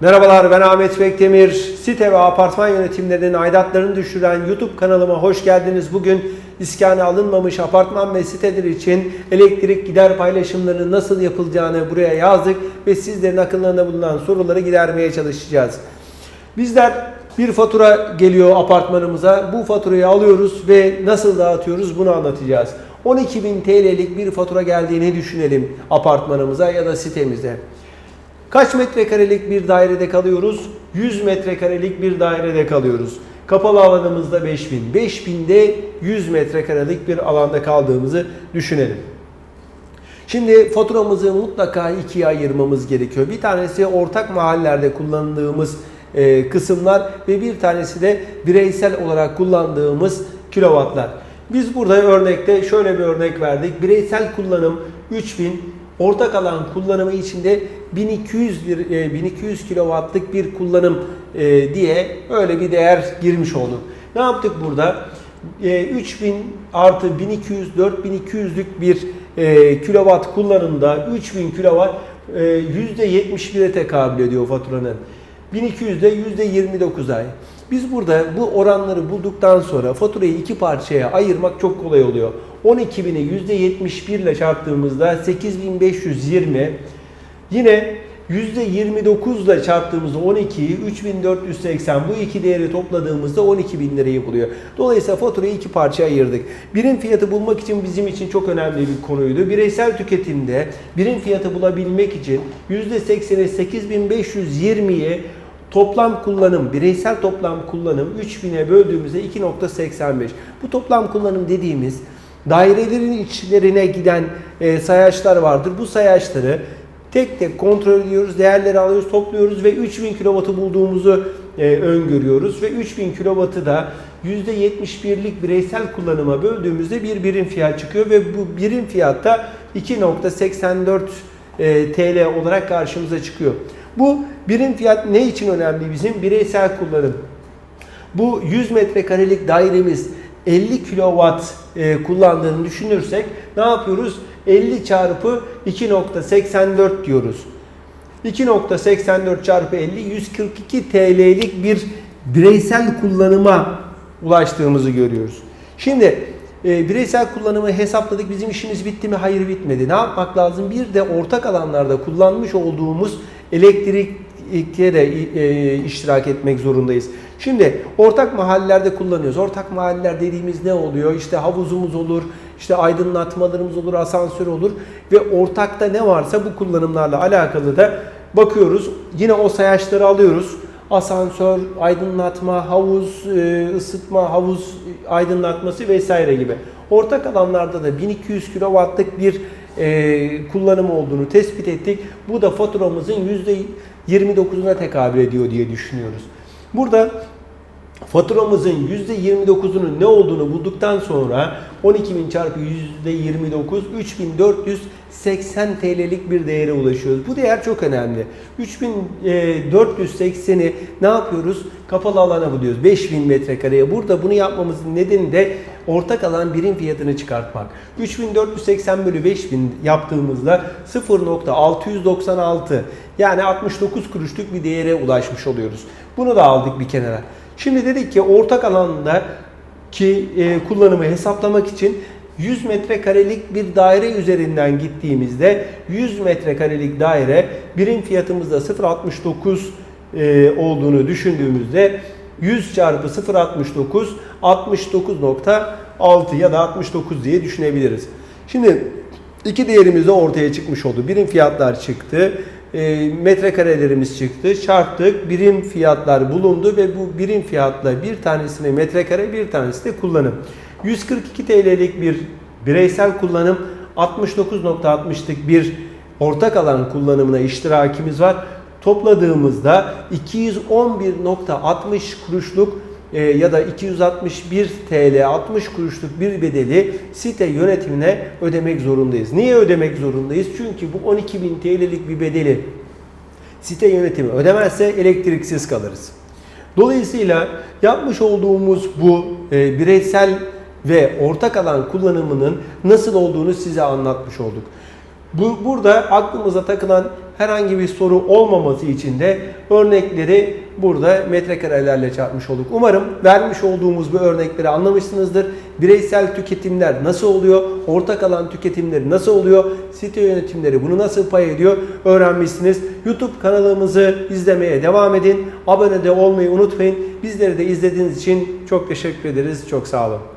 Merhabalar ben Ahmet Bekdemir. Site ve apartman yönetimlerinin aidatlarını düşüren YouTube kanalıma hoş geldiniz. Bugün iskane alınmamış apartman ve siteler için elektrik gider paylaşımlarının nasıl yapılacağını buraya yazdık ve sizlerin akıllarında bulunan soruları gidermeye çalışacağız. Bizler bir fatura geliyor apartmanımıza. Bu faturayı alıyoruz ve nasıl dağıtıyoruz bunu anlatacağız. 12.000 TL'lik bir fatura geldiğini düşünelim apartmanımıza ya da sitemize. Kaç metrekarelik bir dairede kalıyoruz? 100 metrekarelik bir dairede kalıyoruz. Kapalı alanımızda 5000. 5000'de 100 metrekarelik bir alanda kaldığımızı düşünelim. Şimdi faturamızı mutlaka ikiye ayırmamız gerekiyor. Bir tanesi ortak mahallelerde kullandığımız e, kısımlar ve bir tanesi de bireysel olarak kullandığımız kilovatlar. Biz burada örnekte şöyle bir örnek verdik. Bireysel kullanım 3000, ortak alan kullanımı içinde 1200 bir, e, 1200 kilowattlık bir kullanım e, diye öyle bir değer girmiş olduk. Ne yaptık burada? E, 3000 artı 1200 4200'lük bir e, kilowatt kullanımda 3000 kilowatt e, %71'e tekabül ediyor faturanın. 1200'de %29 ay. Biz burada bu oranları bulduktan sonra faturayı iki parçaya ayırmak çok kolay oluyor. 12.000'i %71 ile çarptığımızda 8520 yine %29 ile çarptığımızda 12'yi 3480 bu iki değeri topladığımızda 12.000 lirayı buluyor. Dolayısıyla faturayı iki parçaya ayırdık. Birim fiyatı bulmak için bizim için çok önemli bir konuydu. Bireysel tüketimde birim fiyatı bulabilmek için %80'i 8520'ye Toplam kullanım, bireysel toplam kullanım 3000'e böldüğümüzde 2.85. Bu toplam kullanım dediğimiz dairelerin içlerine giden e, sayaçlar vardır. Bu sayaçları tek tek kontrol ediyoruz, değerleri alıyoruz, topluyoruz ve 3000 kW'ı bulduğumuzu e, öngörüyoruz ve 3000 kW'ı da %71'lik bireysel kullanıma böldüğümüzde bir birim fiyat çıkıyor ve bu birim fiyatta 2.84 e, TL olarak karşımıza çıkıyor. Bu birim fiyat ne için önemli bizim? Bireysel kullanım. Bu 100 metrekarelik dairemiz 50 kW e, kullandığını düşünürsek ne yapıyoruz? 50 çarpı 2.84 diyoruz. 2.84 çarpı 50 142 TL'lik bir bireysel kullanıma ulaştığımızı görüyoruz. Şimdi e, bireysel kullanımı hesapladık. Bizim işimiz bitti mi? Hayır bitmedi. Ne yapmak lazım? Bir de ortak alanlarda kullanmış olduğumuz elektrikliğe de e, iştirak etmek zorundayız. Şimdi ortak mahallelerde kullanıyoruz. Ortak mahalleler dediğimiz ne oluyor? İşte havuzumuz olur, işte aydınlatmalarımız olur, asansör olur ve ortakta ne varsa bu kullanımlarla alakalı da bakıyoruz. Yine o sayaçları alıyoruz. Asansör, aydınlatma, havuz, e, ısıtma, havuz aydınlatması vesaire gibi. Ortak alanlarda da 1200 kW'lık bir e, kullanım olduğunu tespit ettik. Bu da faturamızın %29'una tekabül ediyor diye düşünüyoruz. Burada faturamızın %29'unun ne olduğunu bulduktan sonra 12.000 çarpı %29 3480 TL'lik bir değere ulaşıyoruz. Bu değer çok önemli. 3480'i ne yapıyoruz? Kapalı alana buluyoruz. 5000 metrekareye. Burada bunu yapmamızın nedeni de ortak alan birim fiyatını çıkartmak. 3480 bölü 5000 yaptığımızda 0.696 yani 69 kuruşluk bir değere ulaşmış oluyoruz. Bunu da aldık bir kenara. Şimdi dedik ki ortak alanda ki e, kullanımı hesaplamak için 100 metrekarelik bir daire üzerinden gittiğimizde 100 metrekarelik daire birim fiyatımızda 0.69 e, olduğunu düşündüğümüzde 100 çarpı 0.69 69.6 ya da 69 diye düşünebiliriz. Şimdi iki değerimiz de ortaya çıkmış oldu. Birim fiyatlar çıktı e, metrekarelerimiz çıktı. Çarptık. Birim fiyatlar bulundu ve bu birim fiyatla bir tanesine metrekare bir tanesi de kullanım. 142 TL'lik bir bireysel kullanım 69.60'lık bir ortak alan kullanımına iştirakimiz var. Topladığımızda 211.60 kuruşluk e, ya da 261 TL 60 kuruşluk bir bedeli site yönetimine ödemek zorundayız. Niye ödemek zorundayız? Çünkü bu 12.000 TL'lik bir bedeli site yönetimi ödemezse elektriksiz kalırız. Dolayısıyla yapmış olduğumuz bu e, bireysel ve ortak alan kullanımının nasıl olduğunu size anlatmış olduk. Bu, burada aklımıza takılan herhangi bir soru olmaması için de örnekleri burada metrekarelerle çarpmış olduk. Umarım vermiş olduğumuz bu örnekleri anlamışsınızdır. Bireysel tüketimler nasıl oluyor? Ortak alan tüketimleri nasıl oluyor? Site yönetimleri bunu nasıl pay ediyor? Öğrenmişsiniz. YouTube kanalımızı izlemeye devam edin. Abone de olmayı unutmayın. Bizleri de izlediğiniz için çok teşekkür ederiz. Çok sağ olun.